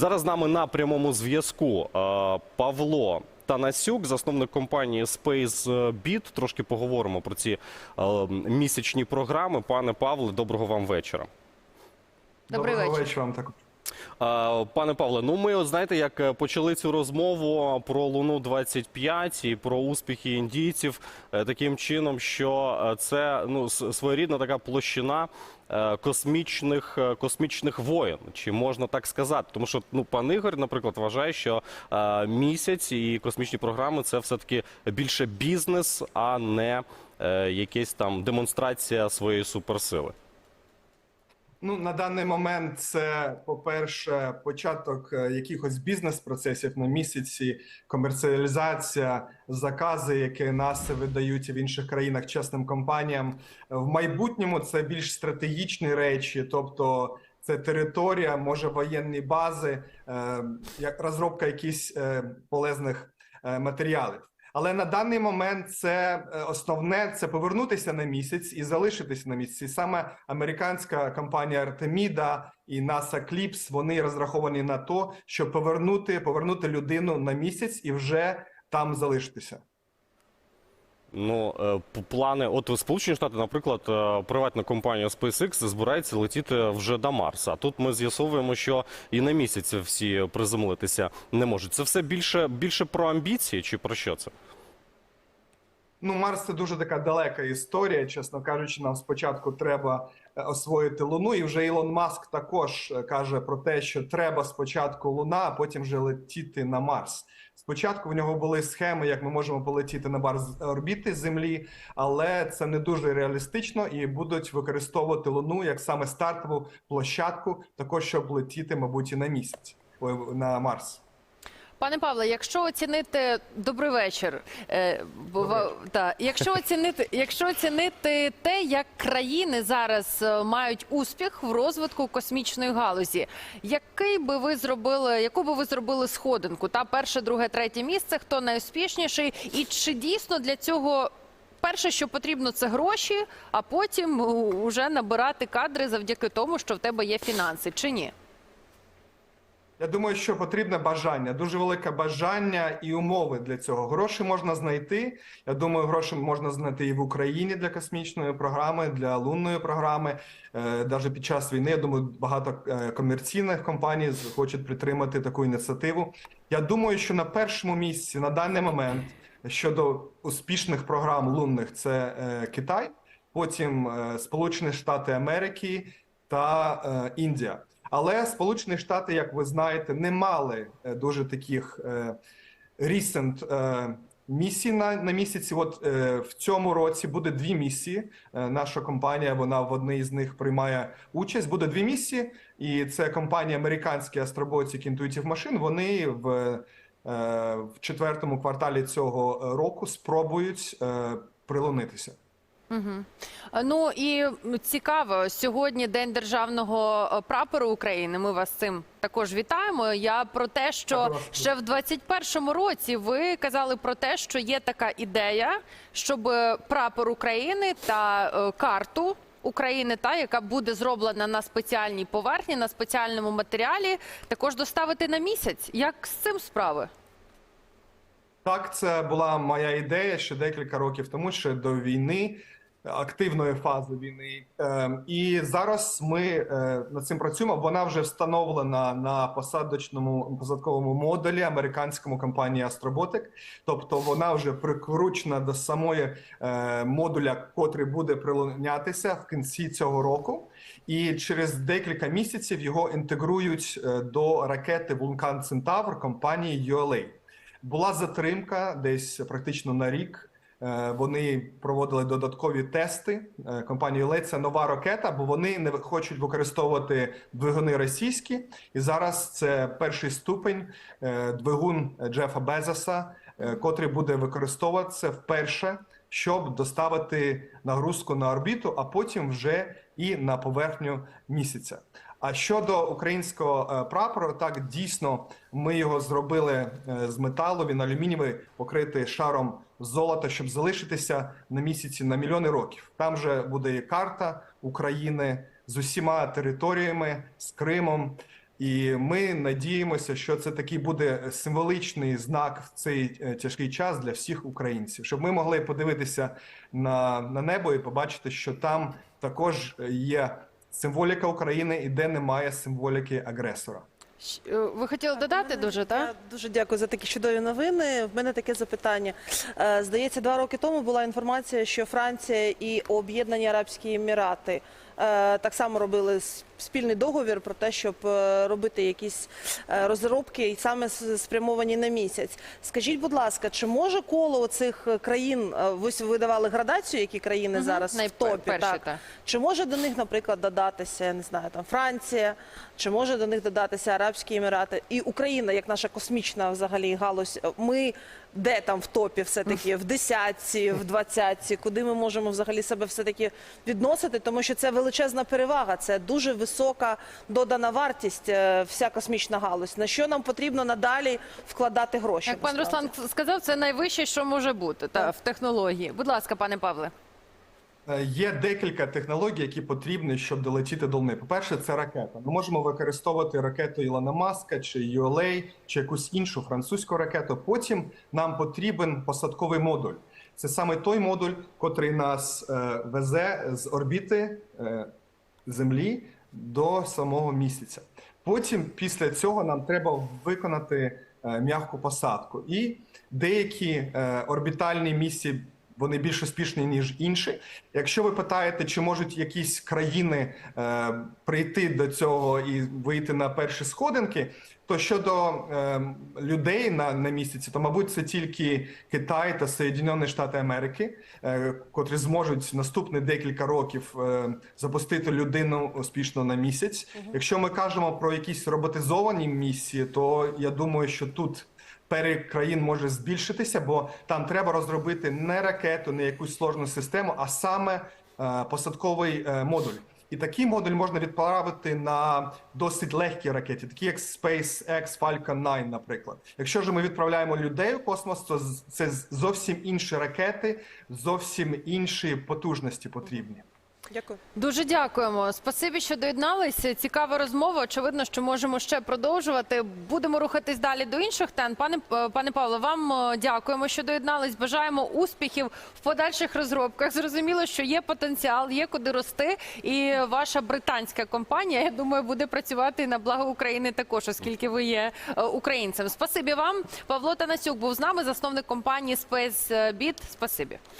Зараз з нами на прямому зв'язку е, Павло Танасюк, засновник компанії SpaceBit. Трошки поговоримо про ці е, місячні програми. Пане Павле, доброго вам вечора. Добрий Доброго вечір. вечора вам також. Пане Павле, ну ми от знаєте, як е, почали цю розмову про Луну 25 і про успіхи індійців е, таким чином, що е, це ну своєрідна така площина космічних космічних воєн, чи можна так сказати? Тому що ну пан Ігор, наприклад, вважає, що місяць і космічні програми це все таки більше бізнес, а не якась там демонстрація своєї суперсили. Ну на даний момент це, по-перше, початок е, якихось бізнес-процесів на місяці, комерціалізація, закази, які НАСА видають в інших країнах чесним компаніям. В майбутньому це більш стратегічні речі, тобто це територія, може воєнні бази, е, як розробка якихось е, полезних матеріалів. Але на даний момент це е, основне це повернутися на місяць і залишитися на місяці. Саме американська компанія Артеміда і NASA Clips, вони розраховані на то, щоб повернути, повернути людину на місяць і вже там залишитися. Ну, е, плани, от Сполучені Штати, наприклад, е, приватна компанія SpaceX збирається летіти вже до Марса. А тут ми з'ясовуємо, що і на місяць всі приземлитися не можуть. Це все більше, більше про амбіції чи про що це? Ну, Марс це дуже така далека історія. Чесно кажучи, нам спочатку треба е, освоїти Луну. І вже Ілон Маск також е, каже про те, що треба спочатку Луна, а потім вже летіти на Марс. Спочатку в нього були схеми, як ми можемо полетіти на Марс орбіти Землі, але це не дуже реалістично і будуть використовувати Луну як саме стартову площадку, також щоб летіти, мабуть, і на місяць на Марс. Пане Павле, якщо оцінити добрий вечір, е, та, якщо оцінити, якщо оцінити те, як країни зараз е, мають успіх в розвитку космічної галузі, який би ви зробили, яку би ви зробили сходинку? Та перше, друге, третє місце, хто найуспішніший, і чи дійсно для цього? Перше, що потрібно, це гроші, а потім вже набирати кадри завдяки тому, що в тебе є фінанси, чи ні? Я думаю, що потрібне бажання, дуже велике бажання і умови для цього. Гроші можна знайти. Я думаю, гроші можна знайти і в Україні для космічної програми, для лунної програми. Е, Навіть під час війни, я думаю, багато е, комерційних компаній хочуть підтримати таку ініціативу. Я думаю, що на першому місці на даний момент щодо успішних програм лунних це е, Китай, потім е, Сполучені Штати Америки та е, Індія. Але Сполучені Штати, як ви знаєте, не мали е, дуже таких recent е, місій на, на місяці. От е, в цьому році буде дві місії. Наша компанія вона в одній з них приймає участь. Буде дві місії, і це компанія американські Astrobotic Intuitive Machine. Вони в, в четвертому кварталі цього року спробують прилунитися. Угу. Ну і цікаво, сьогодні день державного е, прапору України. Ми вас цим також вітаємо. Я про те, що ще в 21-му році ви казали про те, що є така ідея, щоб е, прапор України та карту. України, та яка буде зроблена на спеціальній поверхні, на спеціальному матеріалі, також доставити на місяць. Як з цим справи? Так, це була моя ідея ще декілька років тому, ще до війни, активної фази війни. Ем, І зараз ми е, над цим працюємо. Вона вже встановлена на посадочному посадковому модулі американському компанії Astrobotic. Тобто вона вже прикручена до самої е, модуля, котрий буде прилунятися в кінці цього року. І через декілька місяців його інтегрують е, до ракети Вулкан Центавр компанії ULA. Була затримка десь практично на рік. Е, Вони проводили додаткові тести. Е, Компанія ULA – це нова ракета, бо вони не хочуть використовувати двигуни російські. І зараз це перший ступень е, двигун Джефа Безоса, котрий буде використовуватися вперше, щоб доставити нагрузку на орбіту, а потім вже і на поверхню місяця. А щодо українського прапору, так дійсно ми його зробили з металу. Він алюмінієвий, покритий шаром золота, щоб залишитися на місяці на мільйони років. Там же буде і карта України з усіма територіями, з Кримом. І ми надіємося, що це такий буде символичний знак в цей е, тяжкий час для всіх українців, щоб ми могли подивитися на, на небо і побачити, що там також є символіка України, і де немає символіки агресора. Е, Ви хотіли додати дуже, Я так? дуже дякую за такі чудові новини. В мене таке запитання. Е, Здається, два роки тому була інформація, що Франція і Об'єднані Арабські Емірати е, так само робили спільний договір про те, щоб е, робити якісь е, розробки, і саме спрямовані на місяць. Скажіть, будь ласка, чи може коло цих країн, е, ви с- давали градацію, які країни Мгм. зараз в топі? перші, так. так. Чи може до них, наприклад, додатися, я не знаю, там Франція, чи може до них додатися Арабські Емірати і Україна, як наша космічна взагалі галузь? Ми де там в топі все-таки, в десятці, в двадцятці, куди ми можемо взагалі себе все-таки відносити, тому що це величезна перевага, це дуже висока додана вартість, е, вся космічна галузь. На що нам потрібно надалі вкладати гроші? Як пан насправді? Руслан сказав, це найвище, що може бути та, в технології. Будь ласка, пане Павле. Е, Є декілька технологій, які потрібні, щоб долетіти до Луни. По-перше, це ракета. Ми можемо використовувати ракету Ілона Маска чи ULA, чи якусь іншу французьку ракету. Потім нам потрібен посадковий модуль. Це саме той модуль, котрий нас е, везе з орбіти е, Землі до самого місяця. Потім, після цього, нам треба виконати е, м'яку посадку. І деякі е, орбітальні місії вони більш успішні ніж інші. Якщо ви питаєте, чи можуть якісь країни е, прийти до цього і вийти на перші сходинки, то щодо е, людей на, на місяці, то мабуть це тільки Китай та Соєдинені Штати Америки, е, котрі зможуть наступні декілька років е, запустити людину успішно на місяць. Якщо ми кажемо про якісь роботизовані місії, то я думаю, що тут перелік країн може збільшитися, бо там треба розробити не ракету, не якусь сложну систему, а саме е, посадковий е, модуль. І такий модуль можна відправити на досить легкі ракети, такі як SpaceX Falcon 9, наприклад. Якщо ж ми відправляємо людей у космос, то це зовсім інші ракети, зовсім інші потужності потрібні. Дякую. Дуже дякуємо. Спасибі, що доєдналися. Цікава розмова. Очевидно, що можемо ще продовжувати. Будемо рухатись далі до інших тем. Пане е, пане Павло, вам е, дякуємо, що доєднались. Бажаємо успіхів в подальших розробках. Зрозуміло, що є потенціал, є куди рости. І ваша британська компанія, я думаю, буде працювати на благо України також, оскільки ви є е, українцем. Спасибі вам. Павло Танасюк був з нами, засновник компанії SpaceBit. Спасибі.